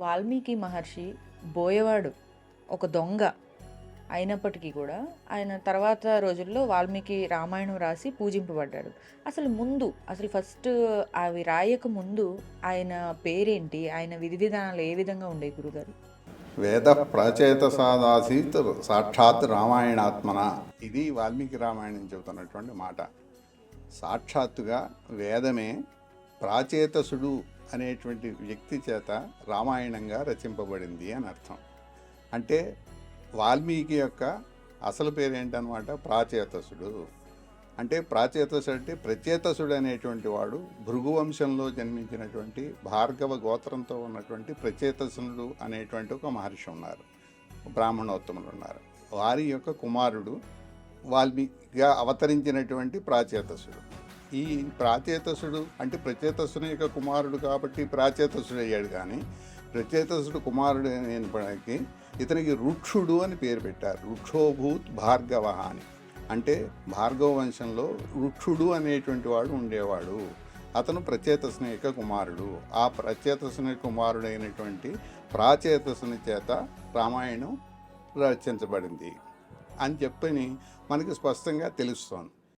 వాల్మీకి మహర్షి బోయవాడు ఒక దొంగ అయినప్పటికీ కూడా ఆయన తర్వాత రోజుల్లో వాల్మీకి రామాయణం రాసి పూజింపబడ్డాడు. అసలు ముందు అసలు ఫస్ట్ అవి రాయక ముందు ఆయన పేరేంటి? ఆయన విధి విధానాలు ఏ విధంగా ఉండే గురుగారు? వేద ప్రచేత సాదాసీత్ సాక్షాత్ రామాయణాత్మన. ఇది వాల్మీకి రామాయణం చెబుతున్నటువంటి మాట. సాక్షాత్తుగా వేదమే ప్రాచేతసుడు అనేటువంటి వ్యక్తి చేత రామాయణంగా రచింపబడింది అని అర్థం. అంటే వాల్మీకి యొక్క అసలు పేరు ఏంటనమాట ప్రాచేతసుడు. అంటే ప్రాచేతసుడు అంటే ప్రచేతసుడు అనేటువంటి వాడు భృగువంశంలో జన్మించినటువంటి భార్గవ గోత్రంతో ఉన్నటువంటి ప్రచేతసుడు అనేటువంటి ఒక మహర్షి ఉన్నారు. బ్రాహ్మణోత్తములు ఉన్నారు. వారి యొక్క కుమారుడు వాల్మీకిగా అవతరించినటువంటి ప్రాచేతసుడు. ఈ ప్రాచేతసుడు అంటే ప్రచేతసుని యొక్క కుమారుడు కాబట్టి ప్రాచేతసుడు అయ్యాడు కానీ ప్రచేతసుడు కుమారుడు అయినప్పటికీ ఇతనికి రుక్షుడు అని పేరు పెట్టారు. రుక్షోభూత్ భార్గవ అని. అంటే భార్గవ వంశంలో రుక్షుడు అనేటువంటి వాడు ఉండేవాడు. అతను ప్రచేతసుని యొక్క కుమారుడు. ఆ ప్రచేతసుని కుమారుడైనటువంటి ప్రాచేతసుని చేత రామాయణం రచించబడింది అని చెప్పని మనకి స్పష్టంగా తెలుస్తోంది.